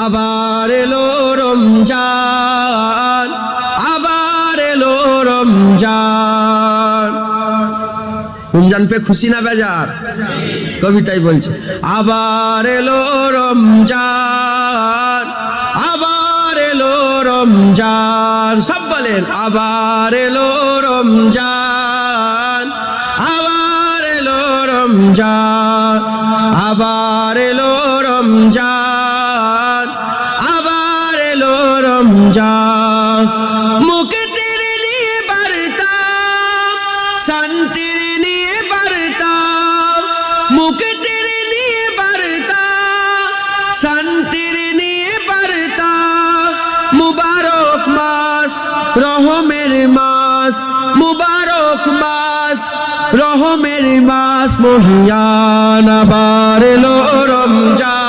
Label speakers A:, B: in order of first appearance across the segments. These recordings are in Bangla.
A: আবার এলো রমজান, আবার এলো রমজান। রমজান পে খুশি না বেজার? কবিতাই বলছে, আবার এলো রমজান, আবার এলো রমজান। সব বলেন, আবার এলো রমজান, আবার এলো রমজান, আবার এলো রমজান। রমজান মুখে তেরে নিয়ে বার্তাম শান্তির নিয়ে বার্তাম মুখে তেরে নিয়ে বার্তাম শান্তির নিয়ে বার্তাম মুবারক মাস, রহমের মাস, মুবারক মাস, রহমের মাস। মহিয়ান আবার এলো রমজান।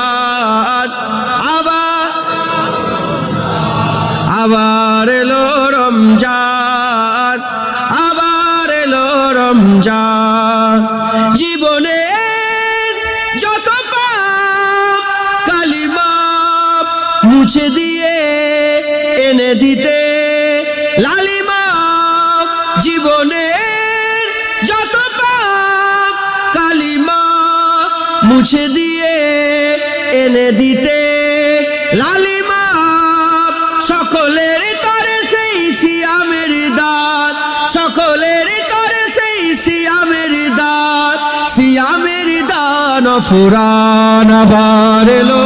A: আবার এলো রমজান, আবার এলো রমজান। জীবনে যত পাপ কালিমা মুছে দিয়ে এনে দিতে। লালিমা জীবনে যত পাপ কালিমা মুছে দিয়ে এনে দিতে। সকলের তরে সেই সিয়ামের দান সিয়ামের দান ফুরান আবার এলো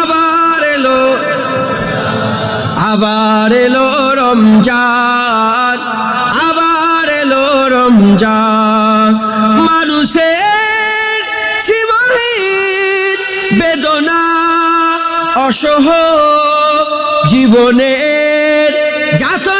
A: আবার এলো আবার এলো রমজান, আবার এলো রমজান। মানুষের সীমাহীন বেদনা, অসহ জীবনের যাতনা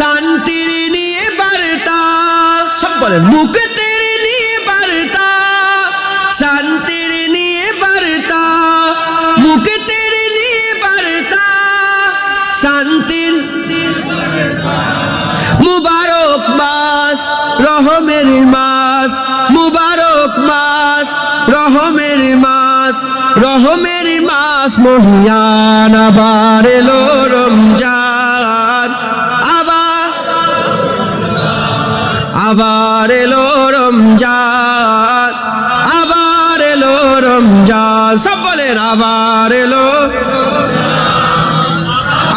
A: শান্তির নিয়ে বার্তা সব বলেন মুখে তেরে নিয়ে বার্তা শান্তির নিয়ে বার্তা মুখে তেরে নিয়ে বার্তা শান্তির মুবারক মাস, রহমের মাস, মুবারক মাস, রহমের মাস রহমের মাস, মহিয়ান রমজান সকলের আবার এলো।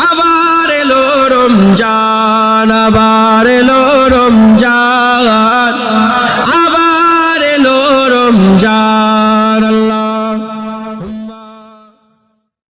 A: আবার এলো রমজান আবার এলো রমজান আবার এলো রমজান।